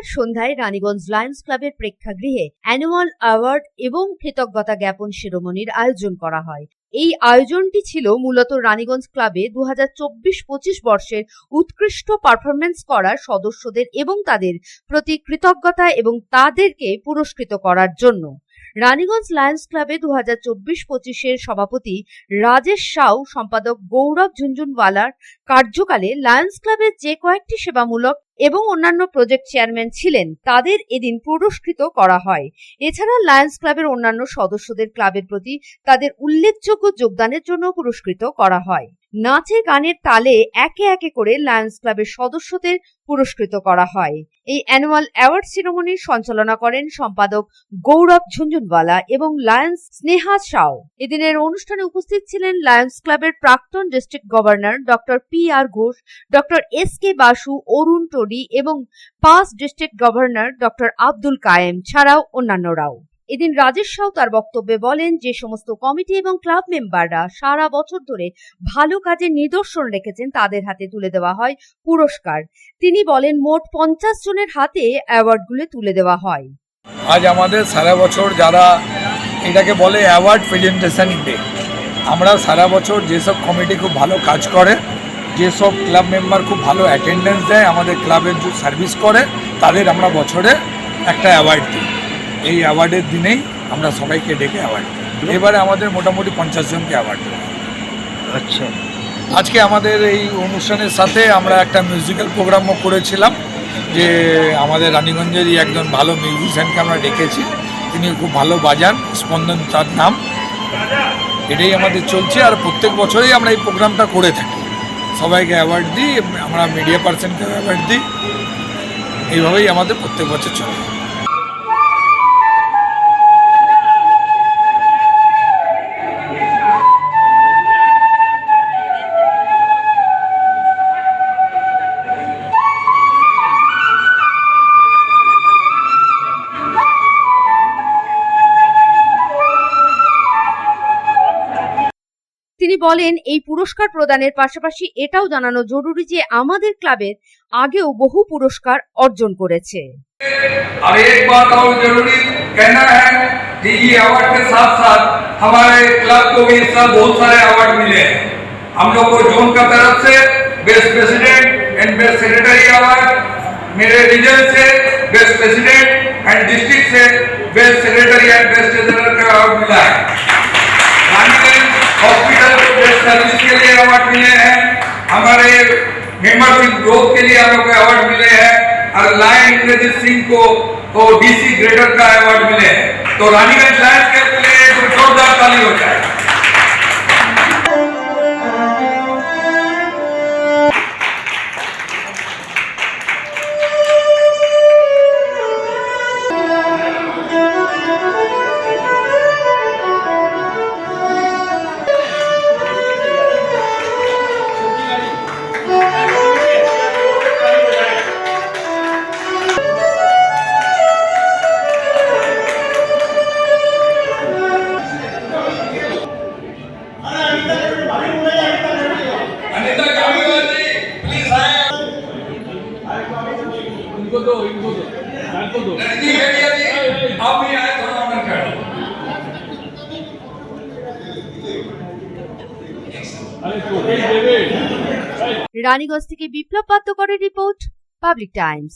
রবিবার সন্ধ্যায় রানীগঞ্জ লায়ন্স ক্লাবের প্রেক্ষাগৃহে অ্যানুয়াল অ্যাওয়ার্ড এবং কৃতজ্ঞতা জ্ঞাপন শিরোমণির আয়োজন করা হয়। এই আয়োজনটি ছিল মূলত রানীগঞ্জ ক্লাবে দু হাজার চব্বিশ পঁচিশ বর্ষের উৎকৃষ্ট পারফরমেন্স করা সদস্যদের এবং তাদের প্রতি কৃতজ্ঞতা এবং তাদেরকে পুরস্কৃত করার জন্য। রানীগঞ্জ লায়ন্স ক্লাবে দু হাজার চব্বিশ পঁচিশের সভাপতি রাজেশ সাউ, সম্পাদক গৌরব ঝুনঝুনওয়ালার কার্যকালে লায়ন্স ক্লাবের যে কয়েকটি সেবামূলক এবং অন্যান্য প্রজেক্ট চেয়ারম্যান ছিলেন, তাদের এদিন পুরস্কৃত করা হয়। এছাড়া লায়ন্স ক্লাবের অন্যান্য সদস্যদের ক্লাবের প্রতি তাদের উল্লেখযোগ্য যোগদানের জন্য পুরস্কৃত করা হয়। নাচে গানের তালে একে একে করে লায়ন্স ক্লাবের সদস্যদের পুরস্কৃত করা হয়। এই অ্যানুয়াল অ্যাওয়ার্ড সেরেমনির সঞ্চালনা করেন সম্পাদক গৌরব ঝুনঝুনওয়ালা এবং লায়ন্স স্নেহা সাও। এদিনের অনুষ্ঠানে উপস্থিত ছিলেন লায়ন্স ক্লাবের প্রাক্তন district governor doctor P R Ghosh, doctor S K Basu, Arun Todi এবং পাঁচ ডিস্ট্রিক্ট গভর্নর ডক্টর আব্দুল কায়েম ছাড়াও অন্যান্যরাও। এদিন রাজেশ সাউ তার বক্তব্যে বলেন যে সমস্ত কমিটি এবং ক্লাব মেম্বাররা সারা বছর ধরে ভালো কাজের নিদর্শন রেখেছেন তাদের হাতে তুলে দেওয়া হয় পুরস্কার। তিনি বলেন, মোট পঞ্চাশ জনের হাতে অ্যাওয়ার্ডগুলো তুলে দেওয়া হয়। আজ আমাদের সারা বছর যারা এটাকে বলে অ্যাওয়ার্ড প্রেজেন্টেশন ডে, আমরা সারা বছর যেসব কমিটি খুব ভালো কাজ করে যেসব ক্লাব মেম্বার খুব ভালো অ্যাটেন্ডেন্স দেয় আমাদের ক্লাবের যে সার্ভিস করে তাদের আমরা বছরে একটা অ্যাওয়ার্ড দিই। এই অ্যাওয়ার্ডের দিনেই আমরা সবাইকে ডেকে অ্যাওয়ার্ড দিই। এবারে আমাদের মোটামুটি পঞ্চাশ জনকে অ্যাওয়ার্ড দেবো আচ্ছা। আজকে আমাদের এই অনুষ্ঠানের সাথে আমরা একটা মিউজিক্যাল প্রোগ্রামও করেছিলাম যে আমাদের রানীগঞ্জেরই একজন ভালো মিউজিশিয়ানকে আমরা ডেকেছি। তিনি খুব ভালো বাজান স্পন্দন তার নাম। এটাই আমাদের চলছে আর প্রত্যেক বছরই আমরা এই প্রোগ্রামটা করে থাকি। সবাইকে অ্যাওয়ার্ড দিই আমরা মিডিয়া পার্সনকেও অ্যাওয়ার্ড দিই। এইভাবেই আমাদের প্রত্যেক বছর চলে। বলেন এই পুরস্কার প্রদানের পাশাপাশি এটাও জানানো জরুরি যে আমাদের ক্লাবের আগেও বহু পুরস্কার অর্জন করেছে और एक बात और जरूरी कहना है कि ये अवार्ड के साथ साथ हमारे क्लब को भी इस साल बहुत सारे अवार्ड मिले हैं हम लोग को जोन का तरफ से best president and best secretary award मेरे रीजन से बेस्ट प्रेसिडेंट एंड डिस्ट्रिक्ट से best secretary and best treasurer का अवार्ड मिला है अवार्ड मिले हैं। हमारे मेंबरशिप ग्रोथ के लिए हम लोग को अवार्ड मिले हैं। और लाइन इंद्रजीत सिंह को तो डीसी ग्रेडर का अवार्ड मिले हैं। तो रानीगंज लायंस के लिए जोरदार ताली हो। इनको दो लड़की बेटिया जी आप भी आए थोड़ा ऑनर कर রানীগঞ্জ থেকে বিপ্লব পাত্রকরের রিপোর্ট পাবলিক টাইমস